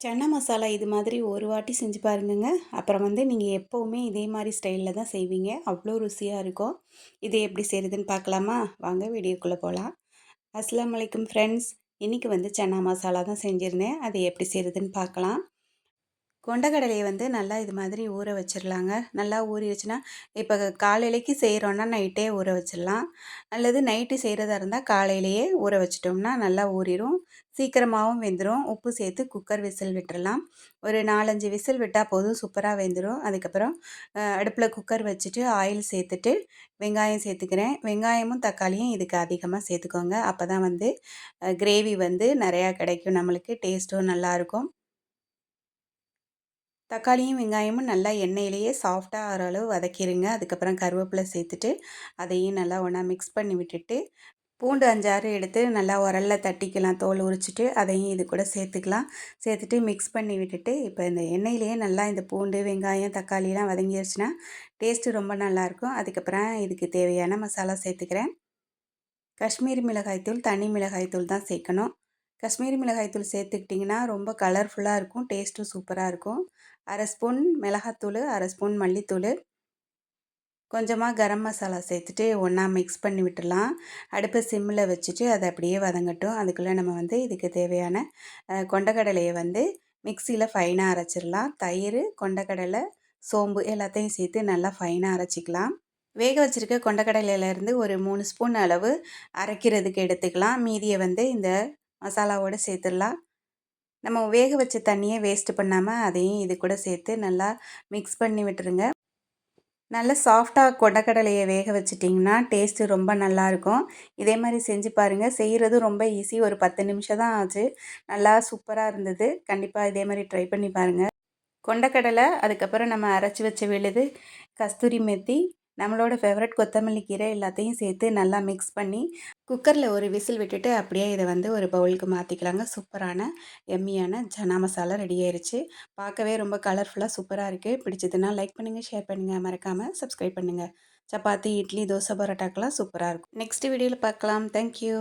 சன்னா மசாலா இது மாதிரி ஒரு வாட்டி செஞ்சு பாருங்கங்க. அப்புறம் வந்து நீங்கள் எப்போவுமே இதே மாதிரி ஸ்டைலில் தான் செய்வீங்க. அவ்வளோ ருசியாக இருக்கும். இது எப்படி செய்கிறதுன்னு பார்க்கலாமா வாங்க வீடியோக்குள்ளே போகலாம் அஸ்லாம் வலைக்கம் ஃப்ரெண்ட்ஸ் இன்றைக்கி வந்து சன்னா மசாலா தான் செஞ்சுருந்தேன். அதை எப்படி செய்கிறதுன்னு பார்க்கலாம் கொண்டக்கடலையை வந்து நல்லா இது மாதிரி ஊற வச்சிடலாங்க நல்லா ஊறிடுச்சுன்னா இப்போ காலையிலைக்கு செய்கிறோன்னா நைட்டே ஊற வச்சிடலாம் அல்லது நைட்டு செய்கிறதா இருந்தால் காலையிலேயே ஊற வச்சிட்டோம்னா நல்லா ஊறிடும் சீக்கிரமாகவும் வெந்துடும் உப்பு சேர்த்து குக்கர் விசில் விட்டுறலாம் ஒரு நாலஞ்சு விசில் விட்டால் போதும் சூப்பராக வெந்துடும் அதுக்கப்புறம் அடுப்பில் குக்கர் வச்சுட்டு ஆயில் சேர்த்துட்டு வெங்காயம் சேர்த்துக்கிறேன். வெங்காயமும் தக்காளியும் இதுக்கு அதிகமாக சேர்த்துக்கோங்க. அப்போ தான் வந்து கிரேவி வந்து நிறையா கிடைக்கும். நம்மளுக்கு டேஸ்ட்டும் நல்லாயிருக்கும் தக்காளியும் வெங்காயமும் நல்லா எண்ணெயிலேயே சாஃப்டாக ஆகிற அளவு வதக்கிடுங்க அதுக்கப்புறம் கருவேப்பிலை சேர்த்துட்டு அதையும் நல்லா ஒன்றா மிக்ஸ் பண்ணி விட்டுட்டு பூண்டு அஞ்சாறு எடுத்து நல்லா உரலில் தட்டிக்கலாம் தோல் உரிச்சிட்டு அதையும் இது கூட சேர்த்துக்கலாம். சேர்த்துட்டு மிக்ஸ் பண்ணி விட்டுட்டு இப்போ இந்த எண்ணெயிலேயே நல்லா இந்த பூண்டு வெங்காயம் தக்காளியெலாம் வதங்கிடுச்சுன்னா டேஸ்ட்டு ரொம்ப நல்லாயிருக்கும். அதுக்கப்புறம் இதுக்கு தேவையான மசாலா சேர்த்துக்கிறேன். காஷ்மீரி மிளகாய்த்தூள் தனி மிளகாய்த்தூள் தான் சேர்க்கணும். காஷ்மீரி மிளகாய்த்தூள் சேர்த்துக்கிட்டிங்கன்னா ரொம்ப கலர்ஃபுல்லாக இருக்கும் டேஸ்ட்டும் சூப்பராக இருக்கும். அரை ஸ்பூன் மிளகாத்தூள் அரை ஸ்பூன் மல்லித்தூள். கொஞ்சமாக கரம் மசாலா சேர்த்துட்டு ஒன்றா மிக்ஸ் பண்ணி விட்டுடலாம். அடுப்பை சிம்மில் வச்சுட்டு அதை அப்படியே வதங்கட்டும். அதுக்குள்ளே நம்ம வந்து இதுக்கு தேவையான கொண்டக்கடலையை வந்து மிக்சியில் ஃபைனாக அரைச்சிடலாம். தயிர் கொண்டக்கடலை சோம்பு எல்லாத்தையும் சேர்த்து நல்லா ஃபைனாக அரைச்சிக்கலாம். வேக வச்சுருக்க கொண்டக்கடலையிலேருந்து ஒரு மூணு ஸ்பூன் அளவு அரைக்கிறதுக்கு எடுத்துக்கலாம். மீதியை வந்து இந்த மசாலாவோடு சேர்த்துடலாம். நம்ம வேக வச்ச தண்ணியை வேஸ்ட் பண்ணாமல் அதையும் இது கூட சேர்த்து நல்லா மிக்ஸ் பண்ணி விட்டுருங்க. நல்லா சாஃப்டாக கொண்டக்கடலையை வேக வச்சிட்டிங்கன்னா டேஸ்ட்டு ரொம்ப நல்லாயிருக்கும் இதே மாதிரி செஞ்சு பாருங்கள் செய்கிறது ரொம்ப ஈஸி ஒரு பத்து நிமிஷம் தான் ஆச்சு. நல்லா சூப்பராக இருந்தது. கண்டிப்பாக இதே மாதிரி ட்ரை பண்ணி பாருங்கள் கொண்டக்கடலை அதுக்கப்புறம் நம்ம அரைச்சி வச்ச விழுது கஸ்தூரி மெத்தி நம்மளோட ஃபேவரட் கொத்தமல்லி கீரை எல்லாத்தையும் சேர்த்து நல்லா மிக்ஸ் பண்ணி குக்கரில் ஒரு விசில் விட்டுட்டு அப்படியே இதை வந்து ஒரு பவுலுக்கு மாற்றிக்கலாங்க சூப்பரான எம்மியான ஜனா மசாலா ரெடி ஆயிடுச்சு பார்க்கவே ரொம்ப கலர்ஃபுல்லாக சூப்பராக இருக்குது பிடிச்சதுன்னா லைக் பண்ணுங்கள் ஷேர் பண்ணுங்கள் மறக்காமல் சப்ஸ்கிரைப் பண்ணுங்கள் சப்பாத்தி இட்லி தோசை பரோட்டாக்கெலாம் சூப்பராக இருக்கும். நெக்ஸ்ட் வீடியோவில் பார்க்கலாம். தேங்க்யூ